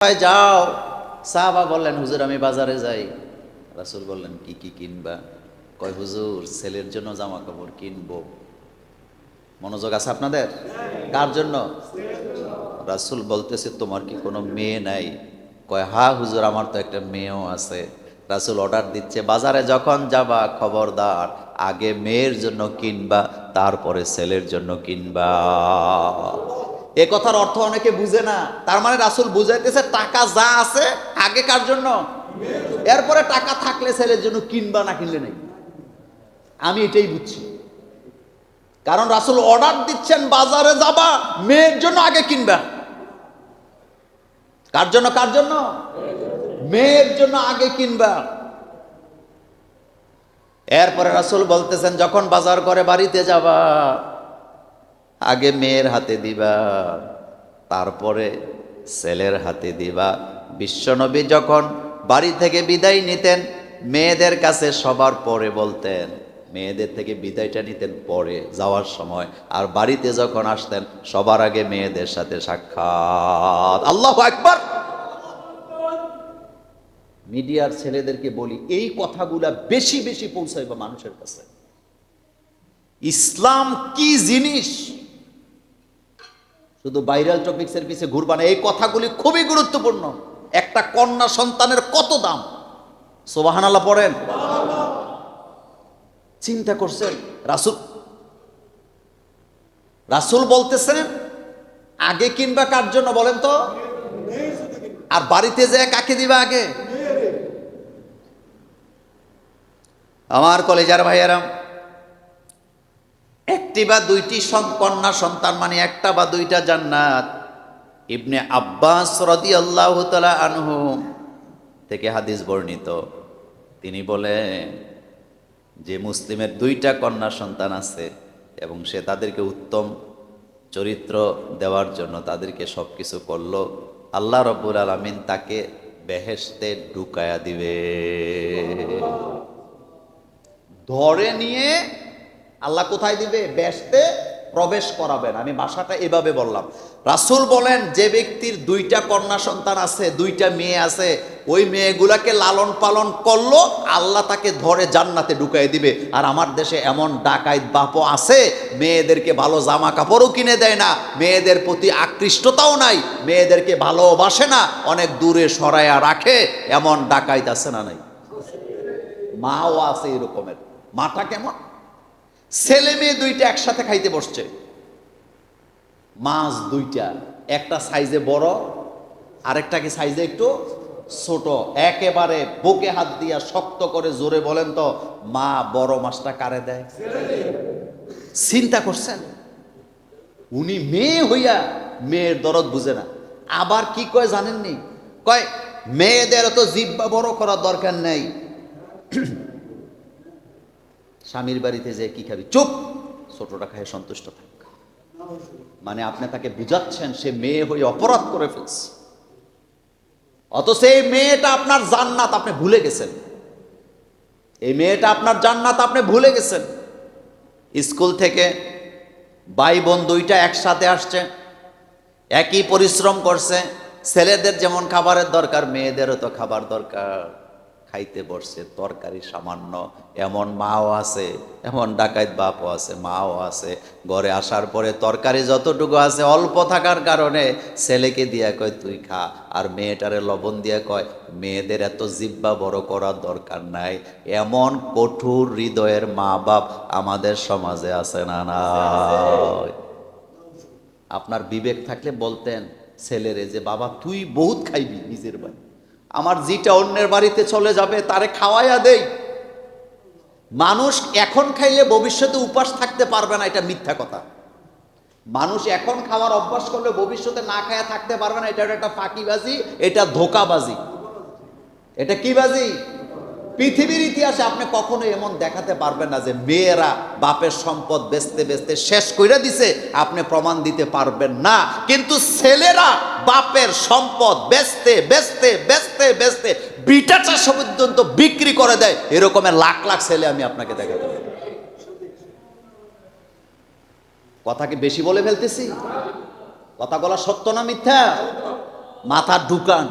যাও। সাহাবা বললেন, হুজুর, আমি বাজারে যাই। রাসূল বললেন, কি কি কিনবা? কয়, হুজুর ছেলের জন্য জামা কাপড় কিনবো। মনোযোগ আছে আপনাদের? কার জন্য? রাসূল বলতেছে, তোমার কি কোনো মেয়ে নাই? কয়, হা, হুজুর, আমার তো একটা মেয়েও আছে। রাসূল অর্ডার দিচ্ছে, বাজারে যখন যাবা, খবরদার, আগে মেয়ের জন্য কিনবা, তারপরে ছেলের জন্য কিনবা। এ কথার অর্থ অনেকে বুঝে না। তার মানে রাসূল বুঝাইতেছে, টাকা যা আছে, আগে কার জন্য? এরপরে টাকা থাকলে ছেলের জন্য কিনবা না কিনলে নেই। আমি এটাই বুঝছি। কারণ রাসূল অর্ডার দিচ্ছেন, বাজারে যাবা, মেয়ের জন্য আগে কিনবা। কার জন্য কার জন্য? মেয়ের জন্য আগে কিনবা। এরপরে রাসুল বলতেছেন, যখন বাজার করে বাড়িতে যাবা আগে মেয়ের হাতে দিবা, তারপরে ছেলের হাতে দিবা। বিশ্বনবী যখন বাড়ি থেকে বিদায় নিতেন, মেয়েদের কাছে সবার পরে বলতেন, মেয়েদের থেকে বিদায়টা নিতেন পরে, যাওয়ার সময়। আর বাড়িতে যখন আসতেন, সবার আগে মেয়েদের সাথে সাক্ষাৎ। আল্লাহ একবার মিডিয়ার ছেলেদেরকে বলি, এই কথাগুলা বেশি বেশি পৌঁছাইবা মানুষের কাছে। ইসলাম কি জিনিস? শুধু ভাইরাল টপিক্সের পিছে ঘুরবা না, এই কথাগুলি খুবই গুরুত্বপূর্ণ। একটা কন্যা সন্তানের কত দাম? সোবাহান আল্লাহ পড়েন। চিন্তা করছেন, রাসুল। রাসুল বলতেছেন, আগে কিনবা কার জন্য বলেন তো? আর বাড়িতে যে কাকে দিবা আগে? আমার কলেজার ভাইয়ারাম একটি বা দুইটি কন্যা সন্তান মানে একটা বা দুইটা জান্নাত। ইবনে আব্বাস রদি আল্লাহ আনহু থেকে হাদিস বর্ণিত। তিনি বলেন, যে মুসলিমের দুইটা কন্যা সন্তান আছে এবং সে তাদেরকে উত্তম চরিত্র দেওয়ার জন্য তাদেরকে সব কিছু করল, আল্লাহ রব্বুল আলমিন তাকে বেহেশতে ঢুকায়া দিবে। ধরে নিয়ে আল্লাহ কোথায় দিবে? ব্যস্তে প্রবেশ করাবেন। আমি ভাষাটা এভাবে বললাম। রাসূল বলেন, যে ব্যক্তির দুইটা কন্যা সন্তান আছে, দুইটা মেয়ে আছে, ওই মেয়েগুলাকে লালন পালন করল, আল্লাহ তাকে ধরে জান্নাতে ঢুকাই দিবে। আর আমার দেশে এমন ডাকাইত বাপও আছে, মেয়েদেরকে ভালো জামা কাপড়ও কিনে দেয় না, মেয়েদের প্রতি আকৃষ্টতাও নাই, মেয়েদেরকে ভালোবাসে না, অনেক দূরে সরাইয়া রাখে, এমন ডাকাইত আছে না নাই? মাও আছে এরকমের। মাটা কেমন? ছেলে মেয়ে দুইটা একসাথে খাইতে বসছে। মাছ দুইটা, একটা সাইজে বড়, আরেকটাকে সাইজে একটু ছোট। একেবারে বুকে হাত দিয়া শক্ত করে জোরে বলেন তো, মা, বড় মাছটা কারে দেয়? চিন্তা করছেন? উনি মেয়ে হইয়া মেয়ের দরদ বুঝে না। আবার কি কয় জানেননি? কয়, মেয়েদের তো জিব্বা বড় করার দরকার নেই। স্বামীর বাড়িতে যে কি খাবি? চুপ! ছোটটা খায় সন্তুষ্ট থাক। মানে আপনি তাকে বুঝাচ্ছেন, সে মেয়ে হয়ে অপরাধ করে ফেলছে। অথচ এই মেয়েটা আপনার জান্নাত, আপনি ভুলে গেছেন। এই মেয়েটা আপনার জান্নাত, আপনি ভুলে গেছেন। স্কুল থেকে ভাই বোন দুইটা একসাথে আসছে, একই পরিশ্রম করছে। ছেলেদের যেমন খাবারের দরকার, মেয়েদেরও তো খাবার দরকার। খাইতে বসছে, তরকারি সামান্য, এমন মাও আছে, এমন ডাকাইত বাপও আছে, মাও আছে। ঘরে আসার পরে তরকারি যতটুকু আছে অল্প থাকার কারণে ছেলেকে দিয়া কয়, তুই খা। আর মেয়েটারে লবণ দিয়া কয়, মেয়েদের এত জিব্বা বড় করার দরকার নাই। এমন কঠোর হৃদয়ের মা বাপ আমাদের সমাজে আছে না না আপনার বিবেক থাকলে বলতেন ছেলেরে যে, বাবা, তুই বহুত খাইবি নিজের বাড়ি আমার জিটা অন্যের বাড়িতে চলে যাবে, তারে খাওয়াইয়া দেই। মানুষ এখন খাইলে ভবিষ্যতে উপাস থাকতে পারবে না, এটা মিথ্যা কথা। মানুষ এখন খাওয়ার অভ্যাস করলে ভবিষ্যতে না খায়া থাকতে পারবে না, এটা একটা ফাঁকিবাজি, এটা ধোকাবাজি। এটা কি বাজি পৃথিবীর ইতিহাসে আপনি কখনো এমন দেখাতে পারবেন না যে মেয়েরা বাপের সম্পদ বেচতে বেচতে শেষ করে দিছে, আপনি প্রমাণ দিতে পারবেন না। কিন্তু ছেলেরা বাপের সম্পদ বেচতে বেচতে বেচতে বেচতে বিটা চাষ পর্যন্ত বিক্রি করে দেয়। এরকমের লাখ লাখ ছেলে আমি আপনাকে দেখাতে পারি। কথা কি বেশি বলে ফেলতেছি? কথা বলা সত্য না মিথ্যা? মাথা ঢুকান।